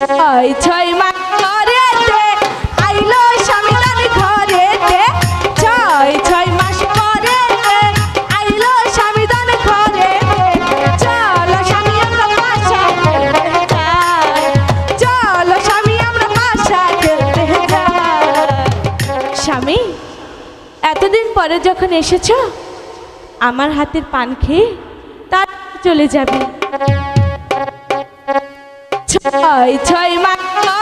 ছয় ছয় মাস পরেতে আইলো স্বামী তার ঘরেতে। ছয় ছয় মাস পরেতে, আইলো স্বামী ঘরেতে। চলো স্বামী, আমরা বাসা খেলতে স্বামী, আমরা স্বামী, এতদিন পরে যখন এসেছ, আমার হাতের পান খেয়ে তার চলে যাবে। ছয় ছয় মাস